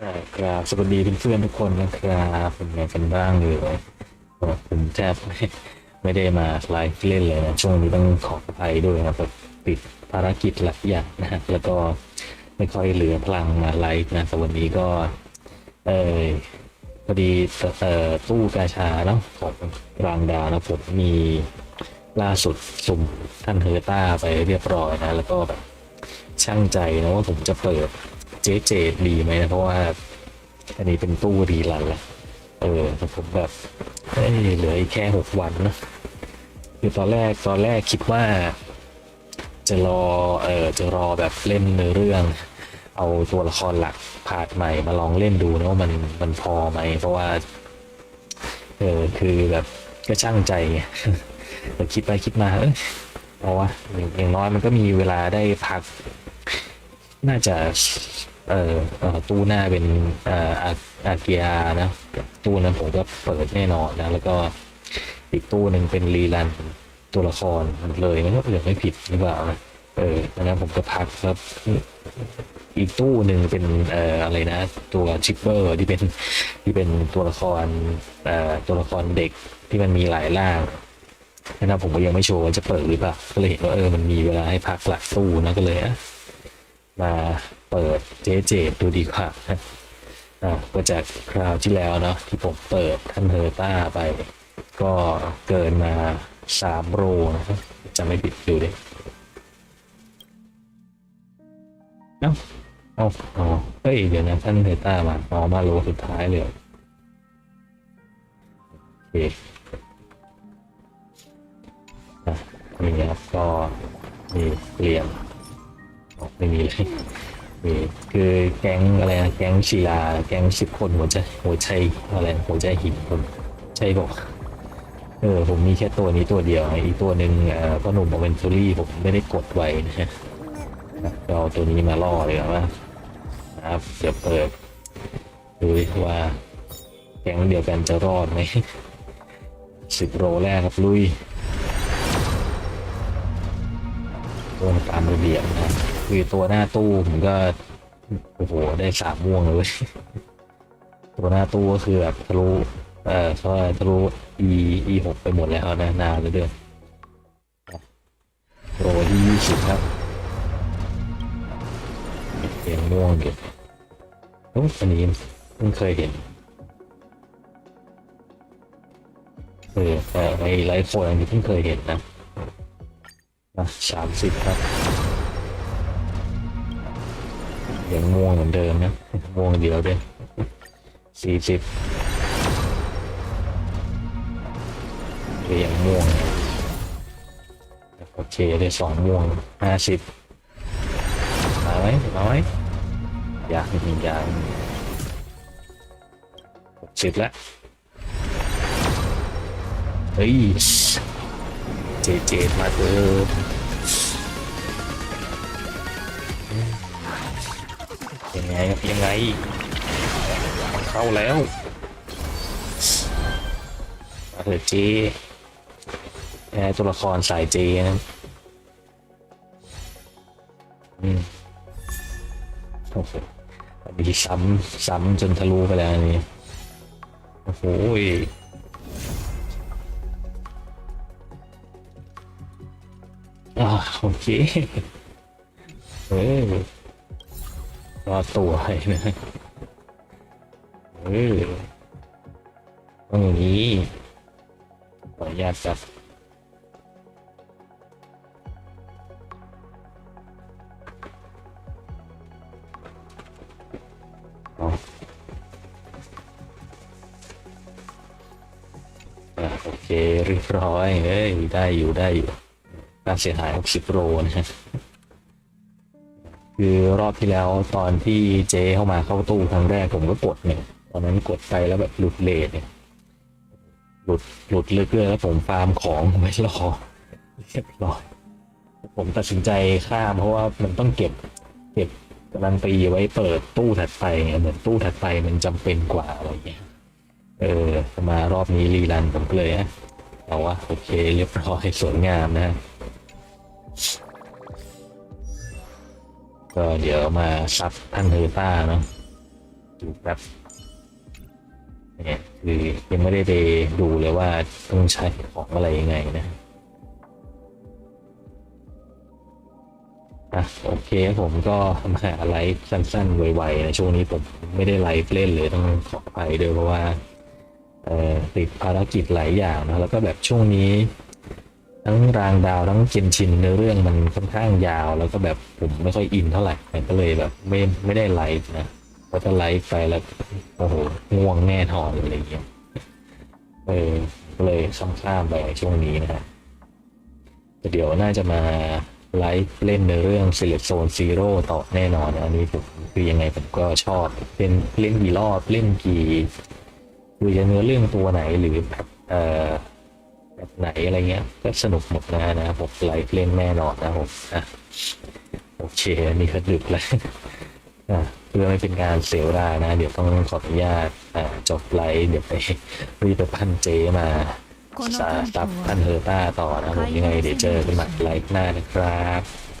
ครับสวัสดีเพื่อนๆทุกคนนะครับเป็นไงกันบ้างเลยผมแทบไม่ไม่ได้มาไลฟ์เล่นเลยนะช่วงนี้ต้องขออภัยด้วยนะครับติดภารกิจหลายอย่างนะฮะแล้วก็ไม่ค่อยเหลือพลังมาไลฟ์นะแต่วันนี้ก็เออพอดีเอ่อตู้กาชาเนาะของรางดาวนะผมมีล่าสุดสุ่มท่านเฮอร์ต้าไปเรียบร้อยนะ แล้วก็แบบช่างใจนะว่าผมจะเปิด เจเจดีไหมนะเพราะว่า อันนี้เป็นตู้รีลันแหละเออผมแบบเอ้ยเหลืออีกแค่หกวันนะคือตอนแรกตอนแรกคิดว่า จะรอเออจะรอแบบเล่นเนื้อเรื่อง เอาตัวละครหลักพาดใหม่มาลองเล่นดูนะว่ามันมันพอไหมเพราะว่าเออคือแบบก็ช่างใจไงแต่คิดไปคิดมาเอยเอาวะอย่าอย่างน้อยมันก็มีเวลาได้พัก น่าจะ เอ่อตู้หน้าเป็นอ่าอาเกียนะตู้นั้นผมก็เปิดแน่นอนนะแล้วก็อีกตู้หนึ่งเป็นรีรันตัวละครเลยมันก็เผื่อไม่ผิดหรือเปล่านะเออดังนั้นผมก็พักครับ อีกตู้หนึ่งเป็นเอ่ออะไรนะ ตัวชิปเปอร์ที่เป็นที่เป็นตัวละครเอ่อตัวละครเด็กที่มันมีหลายร่างนะครับผมก็ยังไม่โชว์ว่าจะเปิดหรือเปล่าก็เลยเห็นว่าเออมันมีเวลาให้พักหลักตู้นะก็เลยอะ มาเปิดเจเจดูดีกว่านะอ่าก็จากคราวที่แล้วเนาะที่ผมเปิดท่านเฮอร์ต้าไป ก็เกินมาสามโรนะครับจะไม่ผิดดูดิเอ้าเอาอ๋อเฮ้ยเดี๋ยวนะท่านเทต้ามาอ๋อมาโลสุดท้ายเลยโอเคอะนี่ครับก็มีเหลี่ยม ไม่มีเลยมีคือแก๊งอะไรนะแก๊งศิลา แก๊งสิบคนหัวใจหัวใจอะไรหัวใจหินผมใช่บอกเออผมมีแค่ตัวนี้ตัวเดียวอีกตัวหนึ่งเอ่อพ่อหนุ่มอเวนทูรี่ผมไม่ได้กดไว้นะฮะก็เอาตัวนี้มาล่อเลยครับว่านะครับเดี๋ยวเปิดดูว่าแก๊งเดียวกันจะรอดไหมสิบโรแรกครับลุยตัวตามระเบียบนะคื คือตัวหน้าตู้ผมก็โอ้โหได้สามม่วงเลยตัวหน้าตู้ก็คือแบบทะลุเอ่อเขาเรียกอะทะลุ e e หกไปหมดแล้วนะนานเลยเดือนโรที่ยี่สิบครับเห็นม่วงอยู่โอ้อันนี้เพิ่งเคยเห็นเออแต่ในไลฟ์โฟนอันนี้เพิ่งเคยเห็นนะสามสิบครับ ยังม่วงเหมือนเดิมนะม่วงเดียวด้วยสี่สิบยังม่วงโอเคได้สองม่วงห้าสิบมาไหมมาไหมยากมียากหกสิบแล้วเฮ้ยเจเจมาเติม ยังไงครับยังไงมันเข้าแล้วมาเถอะเจแพ้ตัวละครสายเจนะอืมโอ้โหอันนี้ซ้ำซ้ำจนทะลุไปแล้วอันนี่โอ้โหอ่าโอเคเฮ้ รอตัวให้นะเออย่างนี้ขออนุญาตจับอะโอเคเรียบร้อยเอ้ยได้อยู่ได้อยู่ค่าเสียหาย 60โรนะฮะ คือรอบที่แล้วตอนที่เจเข้ามาเข้าตู้ครั้งแรกผมก็กดเนี่ยตอนนั้นกดไปแล้วแบบหลุดเลทเนี่ยหลุดหลุดลึกเลยแล้วผมฟาร์มของไว้รอเรียบร้อยผมตัดสินใจข้ามเพราะว่ามันต้องเก็บเก็บการันตีไว้เปิดตู้ถัดไปไงเหมือนตู้ถัดไปมันจำเป็นกว่าอะไรเงี้ยเออมารอบนี้รีรันผมเลยฮะเอาว่าโอเคเรียบร้อยสวยงามนะ ก็เดี๋ยวมาซับท่านเฮอร์ต้าเนาะดูแบบเนี่ยคือยังไม่ได้ไปดูเลยว่าต้องใช้ของอะไรยังไงนะอะโอเคผมก็มาไลฟ์สั้นๆ ไวๆนะช่วงนี้ผมไม่ได้ไลฟ์เล่นเลยต้องขออภัยด้วยเพราะว่าติดภารกิจหลายอย่างนะแล้วก็แบบช่วงนี้ ทั้งรางดาวทั้งเกนชินเนื้อเรื่องมันค่อนข้างยาวแล้วก็แบบผมไม่ค่อยอินเท่าไหร่ก็เลยแบบไม่ไม่ได้ไลฟ์นะเพราะถ้าไลฟ์ไปแล้วโอ้โหง่วงแน่นอนอะไรอย่างเงี้ยเออก็เลยข้ามๆไปช่วงนี้นะฮะแต่เดี๋ยวน่าจะมาไลฟ์เล่นในเรื่อง Select Zone Zero ต่อแน่นอนอันนี้ผมคือยังไงผมก็ชอบเล่นเล่นกี่รอบเล่นกี่คือจะเนื้อเรื่องตัวไหนหรือแบบเอ่อ แบบไหนอะไรเงี้ย ก็สนุกหมดนะนะผมไลฟ์เล่นแน่นอนนะผมอะโอเคอันนี่ก็ดึกแล้วอะเพื่อไม่เป็นการเสียเวลานะ เดี๋ยวต้องขออนุญาตอ่าจบไลฟ์เดี๋ยวไปรีบไปพันเจมาสาตับพันเฮอร์ต้าต่อนะผมยังไงเดี๋ยวเจอกันใหม่ไลฟ์หน้านะครับ